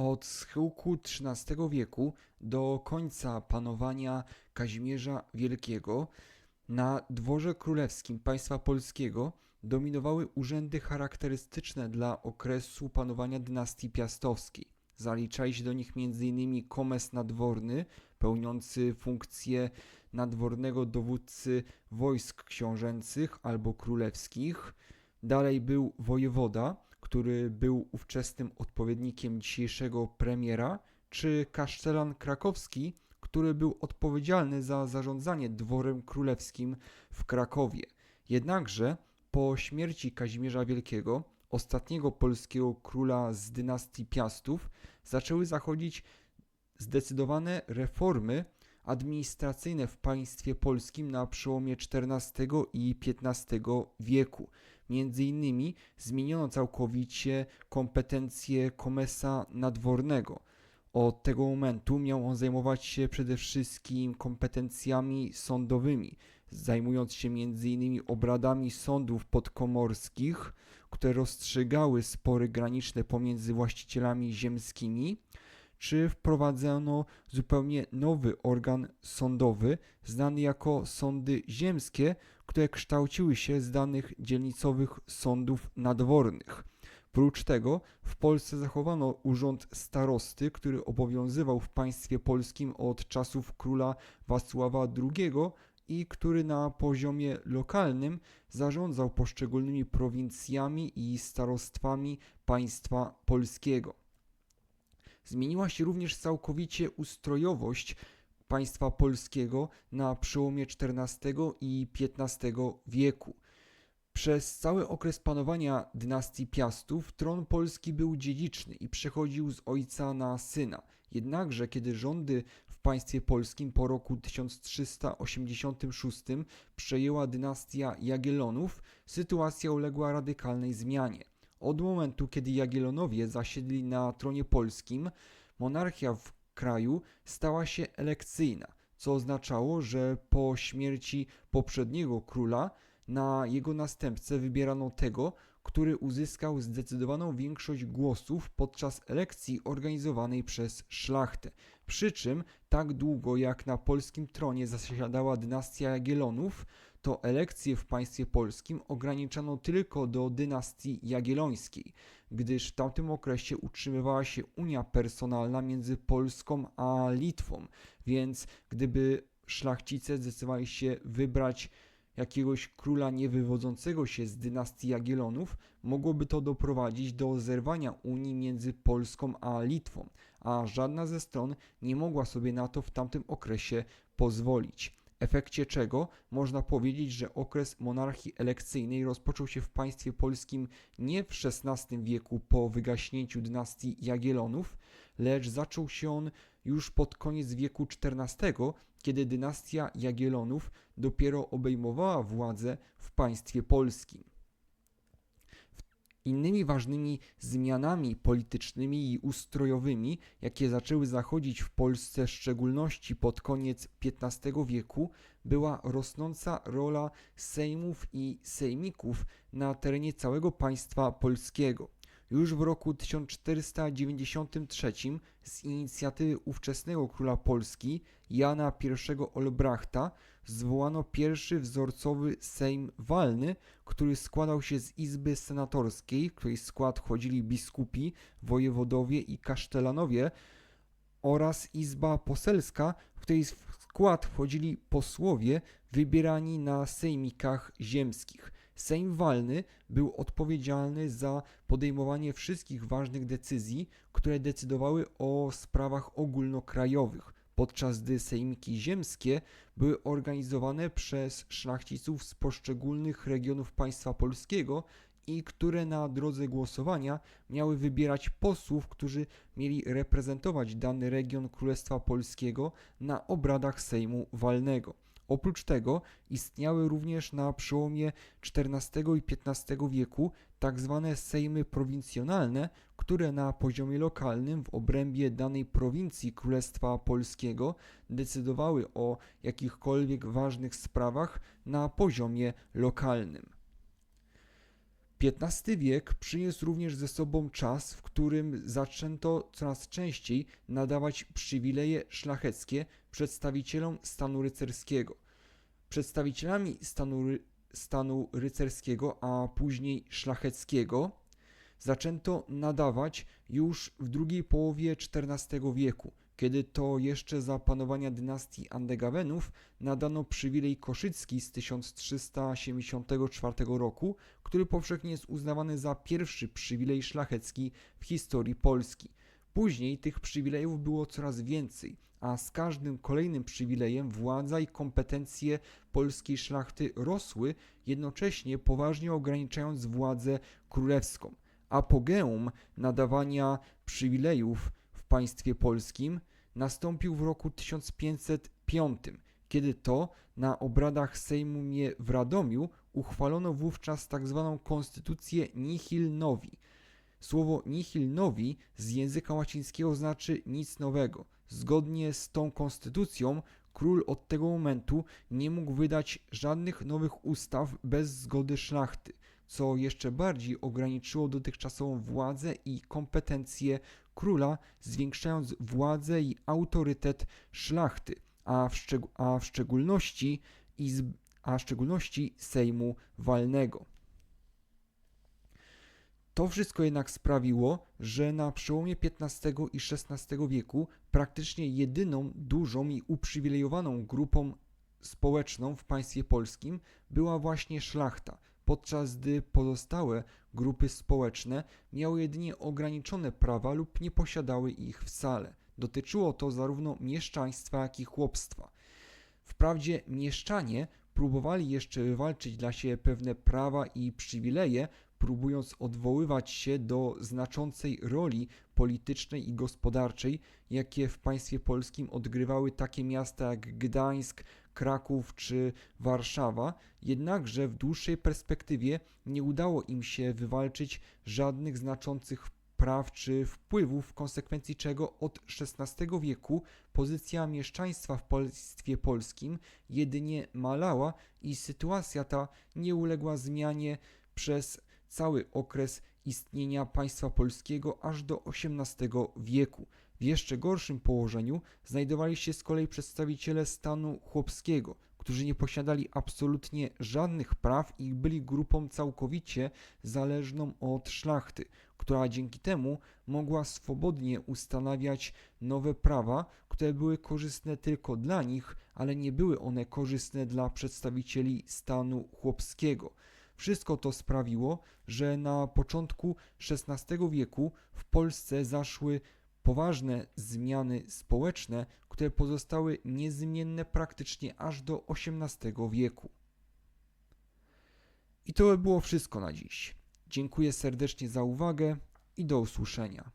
Od schyłku XIII wieku do końca panowania Kazimierza Wielkiego na dworze królewskim państwa polskiego dominowały urzędy charakterystyczne dla okresu panowania dynastii piastowskiej. Zaliczali się do nich m.in. komes nadworny, pełniący funkcję nadwornego dowódcy wojsk książęcych albo królewskich. Dalej był wojewoda, który był ówczesnym odpowiednikiem dzisiejszego premiera, czy kasztelan krakowski, który był odpowiedzialny za zarządzanie dworem królewskim w Krakowie. Jednakże po śmierci Kazimierza Wielkiego, ostatniego polskiego króla z dynastii Piastów, zaczęły zachodzić zdecydowane reformy administracyjne w państwie polskim na przełomie XIV i XV wieku. Między innymi zmieniono całkowicie kompetencje komesa nadwornego. Od tego momentu miał on zajmować się przede wszystkim kompetencjami sądowymi, zajmując się m.in. obradami sądów podkomorskich, które rozstrzygały spory graniczne pomiędzy właścicielami ziemskimi, czy wprowadzono zupełnie nowy organ sądowy, znany jako sądy ziemskie, które kształciły się z danych dzielnicowych sądów nadwornych. Prócz tego w Polsce zachowano urząd starosty, który obowiązywał w państwie polskim od czasów króla Wacława II i który na poziomie lokalnym zarządzał poszczególnymi prowincjami i starostwami państwa polskiego. Zmieniła się również całkowicie ustrojowość państwa polskiego na przełomie XIV i XV wieku. Przez cały okres panowania dynastii Piastów tron polski był dziedziczny i przechodził z ojca na syna. Jednakże, kiedy rządy w państwie polskim po roku 1386 przejęła dynastia Jagiellonów, sytuacja uległa radykalnej zmianie. Od momentu, kiedy Jagiellonowie zasiedli na tronie polskim, monarchia w kraju stała się elekcyjna, co oznaczało, że po śmierci poprzedniego króla na jego następcę wybierano tego, który uzyskał zdecydowaną większość głosów podczas elekcji organizowanej przez szlachtę. Przy czym tak długo jak na polskim tronie zasiadała dynastia Jagiellonów, to elekcje w państwie polskim ograniczano tylko do dynastii jagiellońskiej, gdyż w tamtym okresie utrzymywała się unia personalna między Polską a Litwą, więc gdyby szlachcice zdecydowali się wybrać jakiegoś króla niewywodzącego się z dynastii Jagiellonów, mogłoby to doprowadzić do zerwania unii między Polską a Litwą, a żadna ze stron nie mogła sobie na to w tamtym okresie pozwolić. Efekcie czego można powiedzieć, że okres monarchii elekcyjnej rozpoczął się w państwie polskim nie w XVI wieku po wygaśnięciu dynastii Jagiellonów, lecz zaczął się on już pod koniec wieku XIV, kiedy dynastia Jagiellonów dopiero obejmowała władzę w państwie polskim. Innymi ważnymi zmianami politycznymi i ustrojowymi, jakie zaczęły zachodzić w Polsce, w szczególności pod koniec XV wieku, była rosnąca rola sejmów i sejmików na terenie całego państwa polskiego. Już w roku 1493 z inicjatywy ówczesnego króla Polski Jana I Olbrachta zwołano pierwszy wzorcowy Sejm Walny, który składał się z Izby Senatorskiej, w której skład wchodzili biskupi, wojewodowie i kasztelanowie oraz Izba Poselska, w której skład wchodzili posłowie wybierani na sejmikach ziemskich. Sejm Walny był odpowiedzialny za podejmowanie wszystkich ważnych decyzji, które decydowały o sprawach ogólnokrajowych, podczas gdy sejmiki ziemskie były organizowane przez szlachciców z poszczególnych regionów państwa polskiego i które na drodze głosowania miały wybierać posłów, którzy mieli reprezentować dany region Królestwa Polskiego na obradach Sejmu Walnego. Oprócz tego istniały również na przełomie XIV i XV wieku tak zwane sejmy prowincjonalne, które na poziomie lokalnym w obrębie danej prowincji Królestwa Polskiego decydowały o jakichkolwiek ważnych sprawach na poziomie lokalnym. XV wiek przyniósł również ze sobą czas, w którym zaczęto coraz częściej nadawać przywileje szlacheckie przedstawicielom stanu rycerskiego. Przedstawicielami stanu, ry- stanu rycerskiego, a później szlacheckiego, zaczęto nadawać już w drugiej połowie XIV wieku, kiedy to jeszcze za panowania dynastii Andegawenów nadano przywilej koszycki z 1374 roku, który powszechnie jest uznawany za pierwszy przywilej szlachecki w historii Polski. Później tych przywilejów było coraz więcej, a z każdym kolejnym przywilejem władza i kompetencje polskiej szlachty rosły, jednocześnie poważnie ograniczając władzę królewską. Apogeum nadawania przywilejów państwie polskim nastąpił w roku 1505, kiedy to na obradach Sejmu mnie w Radomiu uchwalono wówczas tzw. konstytucję nihil novi. Słowo nihil novi z języka łacińskiego znaczy nic nowego. Zgodnie z tą konstytucją król od tego momentu nie mógł wydać żadnych nowych ustaw bez zgody szlachty, co jeszcze bardziej ograniczyło dotychczasową władzę i kompetencje króla, zwiększając władzę i autorytet szlachty, a w, szczeg- a w szczególności izb, a w szczególności Sejmu Walnego. To wszystko jednak sprawiło, że na przełomie XV i XVI wieku praktycznie jedyną dużą i uprzywilejowaną grupą społeczną w państwie polskim była właśnie szlachta, podczas gdy pozostałe grupy społeczne miały jedynie ograniczone prawa lub nie posiadały ich wcale. Dotyczyło to zarówno mieszczaństwa, jak i chłopstwa. Wprawdzie mieszczanie próbowali jeszcze wywalczyć dla siebie pewne prawa i przywileje, próbując odwoływać się do znaczącej roli politycznej i gospodarczej, jakie w państwie polskim odgrywały takie miasta jak Gdańsk, Kraków czy Warszawa, jednakże w dłuższej perspektywie nie udało im się wywalczyć żadnych znaczących praw czy wpływów, w konsekwencji czego od XVI wieku pozycja mieszczaństwa w państwie polskim jedynie malała i sytuacja ta nie uległa zmianie przez cały okres istnienia państwa polskiego aż do XVIII wieku. W jeszcze gorszym położeniu znajdowali się z kolei przedstawiciele stanu chłopskiego, którzy nie posiadali absolutnie żadnych praw i byli grupą całkowicie zależną od szlachty, która dzięki temu mogła swobodnie ustanawiać nowe prawa, które były korzystne tylko dla nich, ale nie były one korzystne dla przedstawicieli stanu chłopskiego. Wszystko to sprawiło, że na początku XVI wieku w Polsce zaszły poważne zmiany społeczne, które pozostały niezmienne praktycznie aż do XVIII wieku. I to by było wszystko na dziś. Dziękuję serdecznie za uwagę i do usłyszenia.